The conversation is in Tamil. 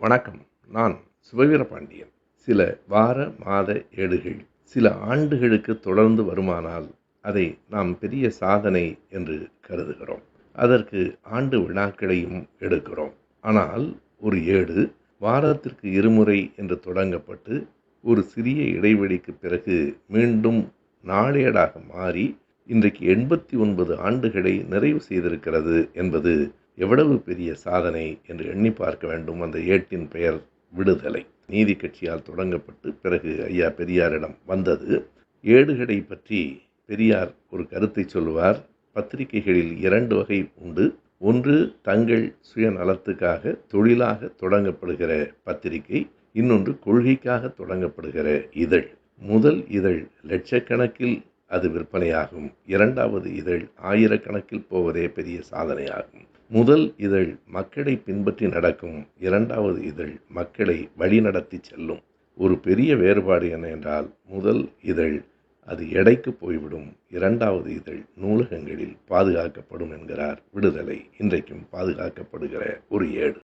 வணக்கம். நான் சிவவீரபாண்டியன். சில வார மாத ஏடுகள் சில ஆண்டுகளுக்கு தொடர்ந்து வருமானால் அதை நாம் பெரிய சாதனை என்று கருதுகிறோம். அதற்கு ஆண்டு விழாக்களையும் எடுக்கிறோம். ஆனால் ஒரு ஏடு வாரத்திற்கு இருமுறை என்று தொடங்கப்பட்டு ஒரு சிறிய இடைவெளிக்கு பிறகு மீண்டும் நாளேடாக மாறி இன்றைக்கு எண்பத்தி ஒன்பது ஆண்டுகளை நிறைவு செய்திருக்கிறது என்பது எவ்வளவு பெரிய சாதனை என்று எண்ணி பார்க்க வேண்டும் அந்த ஏட்டின் பெயர் விடுதலை. நீதி கட்சியால் தொடங்கப்பட்டு பிறகு ஐயா பெரியாரிடம் வந்தது. ஏடுகளை பற்றி பெரியார் ஒரு கருத்தை சொல்லுவார். பத்திரிகைகளில் இரண்டு வகை உண்டு. ஒன்று தங்கள் சுயநலத்துக்காக தொழிலாக தொடங்கப்படுகிற பத்திரிகை. இன்னொன்று கொள்கைக்காக தொடங்கப்படுகிற இதழ். முதல் இதழ் லட்சக்கணக்கில் அது விற்பனையாகும். இரண்டாவது இதழ் ஆயிரக்கணக்கில் போவதே பெரிய சாதனையாகும். முதல் இதழ் மக்களை பின்பற்றி நடக்கும் இரண்டாவது இதழ் மக்களை வழிநடத்தி செல்லும். ஒரு பெரிய வேறுபாடு என்ன என்றால் முதல் இதழ் அது எடைக்கு போய்விடும் இரண்டாவது இதழ் நூலகங்களில் பாதுகாக்கப்படும் என்கிறார் விடுதலை. இன்றைக்கும் பாதுகாக்கப்படுகிற ஒரு ஏடு.